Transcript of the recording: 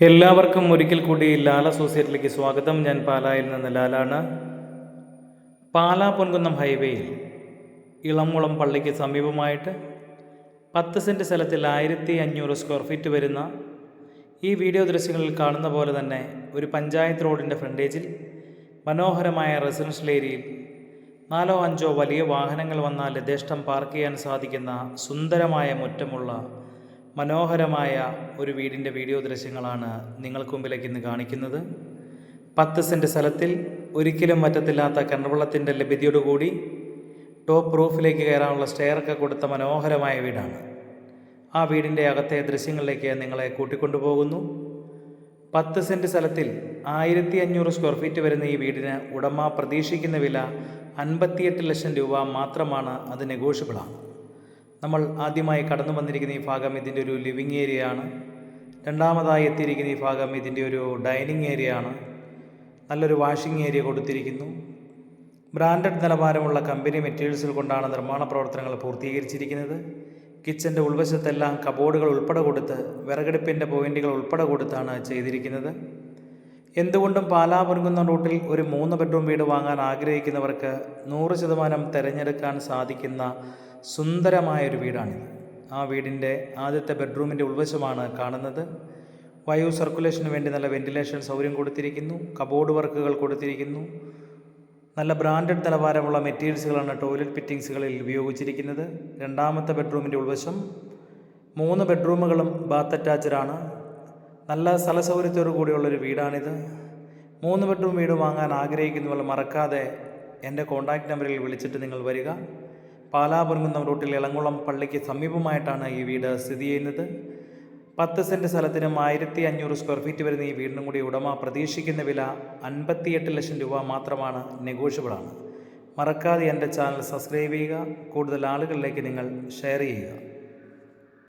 എല്ലാവർക്കും ഒരിക്കൽ കൂടി ലാല അസോസിയേറ്റിലേക്ക് സ്വാഗതം. ഞാൻ പാലായിൽ നിന്ന് ലാലാണ്. പാലാ പൊൻകുന്നം ഹൈവേയിൽ ഇളംകുളം പള്ളിക്ക് സമീപമായിട്ട് പത്ത് സെന്റ് സ്ഥലത്തിൽ ആയിരത്തി അഞ്ഞൂറ് സ്ക്വയർ ഫീറ്റ് വരുന്ന ഈ വീഡിയോ ദൃശ്യങ്ങളിൽ കാണുന്ന പോലെ തന്നെ ഒരു പഞ്ചായത്ത് റോഡിന്റെ ഫ്രണ്ടേജിൽ മനോഹരമായ റെസിഡൻഷ്യൽ ഏരിയയിൽ നാലോ അഞ്ചോ വലിയ വാഹനങ്ങൾ വന്നാൽ യഥേഷ്ടം പാർക്ക് ചെയ്യാൻ സാധിക്കുന്ന സുന്ദരമായ മുറ്റമുള്ള മനോഹരമായ ഒരു വീടിന്റെ വീഡിയോ ദൃശ്യങ്ങളാണ് നിങ്ങൾക്ക് മുമ്പിലേക്ക് ഇന്ന് കാണിക്കുന്നത്. പത്ത് സെന്റ് സ്ഥലത്തിൽ ഒരിക്കലും പറ്റത്തില്ലാത്ത കിണർവെള്ളത്തിന്റെ ലഭ്യതയോടുകൂടി ടോപ്പ് റൂഫിലേക്ക് കയറാനുള്ള സ്റ്റെയറൊക്കെ കൊടുത്ത മനോഹരമായ വീടാണ്. ആ വീടിന്റെ അകത്തെ ദൃശ്യങ്ങളിലേക്ക് നിങ്ങളെ കൂട്ടിക്കൊണ്ടുപോകുന്നു. പത്ത് സെന്റ് സ്ഥലത്തിൽ ആയിരത്തി അഞ്ഞൂറ് സ്ക്വയർ ഫീറ്റ് വരുന്ന ഈ വീടിന് ഉടമ പ്രതീക്ഷിക്കുന്ന വില അൻപത്തിയെട്ട് ലക്ഷം രൂപ മാത്രമാണ് അത് നെഗോഷ്യബിളാണ്. നമ്മൾ ആദ്യമായി കടന്നു വന്നിരിക്കുന്ന ഈ ഭാഗം ഇതിന്റെ ഒരു ലിവിങ് ഏരിയ ആണ്. രണ്ടാമതായി എത്തിയിരിക്കുന്ന ഈ ഭാഗം ഇതിന്റെ ഒരു ഡൈനിങ് ഏരിയ ആണ്. നല്ലൊരു വാഷിംഗ് ഏരിയ കൊടുത്തിരിക്കുന്നു. ബ്രാൻഡഡ് നിലവാരമുള്ള കമ്പനി മെറ്റീരിയൽസിൽ കൊണ്ടാണ് നിർമ്മാണ പ്രവർത്തനങ്ങൾ പൂർത്തീകരിച്ചിരിക്കുന്നത്. കിച്ചന്റെ ഉൾവശത്തെല്ലാം കബോർഡുകൾ ഉൾപ്പെടെ കൊടുത്ത് വിറകടുപ്പിന്റെ പോയിന്റുകൾ ഉൾപ്പെടെ കൊടുത്താണ് ചെയ്തിരിക്കുന്നത്. എന്തുകൊണ്ടും പാലാ പൊരുങ്ങുന്ന റൂട്ടിൽ ഒരു മൂന്ന് ബെഡ്റൂം വീട് വാങ്ങാൻ ആഗ്രഹിക്കുന്നവർക്ക് നൂറ് ശതമാനം തിരഞ്ഞെടുക്കാൻ സാധിക്കുന്ന സുന്ദരമായൊരു വീടാണിത്. ആ വീടിന്റെ ആദ്യത്തെ ബെഡ്റൂമിന്റെ ഉൾവശമാണ് കാണുന്നത്. വായു സർക്കുലേഷന് വേണ്ടി നല്ല വെന്റിലേഷൻ സൗകര്യം കൊടുത്തിരിക്കുന്നു. കബോർഡ് വർക്കുകൾ കൊടുത്തിരിക്കുന്നു. നല്ല ബ്രാൻഡഡ് നിലവാരമുള്ള മെറ്റീരിയൽസുകളാണ് ടോയ്ലറ്റ് ഫിറ്റിങ്സുകളിൽ ഉപയോഗിച്ചിരിക്കുന്നത്. രണ്ടാമത്തെ ബെഡ്റൂമിന്റെ ഉൾവശം മൂന്ന് ബെഡ്റൂമുകളും ബാത്ത് അറ്റാച്ചഡാണ്. നല്ല സ്ഥല സൗകര്യത്തോടു കൂടിയുള്ളൊരു വീടാണിത്. മൂന്ന് ബെഡ്റൂം വീട് വാങ്ങാൻ ആഗ്രഹിക്കുന്നവർ മറക്കാതെ എന്റെ കോൺടാക്റ്റ് നമ്പറിൽ വിളിച്ചിട്ട് നിങ്ങൾ വരിക. പാലാപുരങ്കുന്നം റൂട്ടിൽ ഇളങ്കുളം പള്ളിക്ക് സമീപമായിട്ടാണ് ഈ വീട് സ്ഥിതി ചെയ്യുന്നത്. പത്ത് സെന്റ് സ്ഥലത്തിനും ആയിരത്തി അഞ്ഞൂറ് സ്ക്വയർ ഫീറ്റ് വരുന്ന ഈ വീടിനും കൂടി ഉടമ പ്രതീക്ഷിക്കുന്ന വില അൻപത്തിയെട്ട് ലക്ഷം രൂപ മാത്രമാണ് നെഗോഷ്യബിളാണ് മറക്കാതെ എന്റെ ചാനൽ സബ്സ്ക്രൈബ് ചെയ്യുക. കൂടുതൽ ആളുകളിലേക്ക് നിങ്ങൾ ഷെയർ ചെയ്യുക.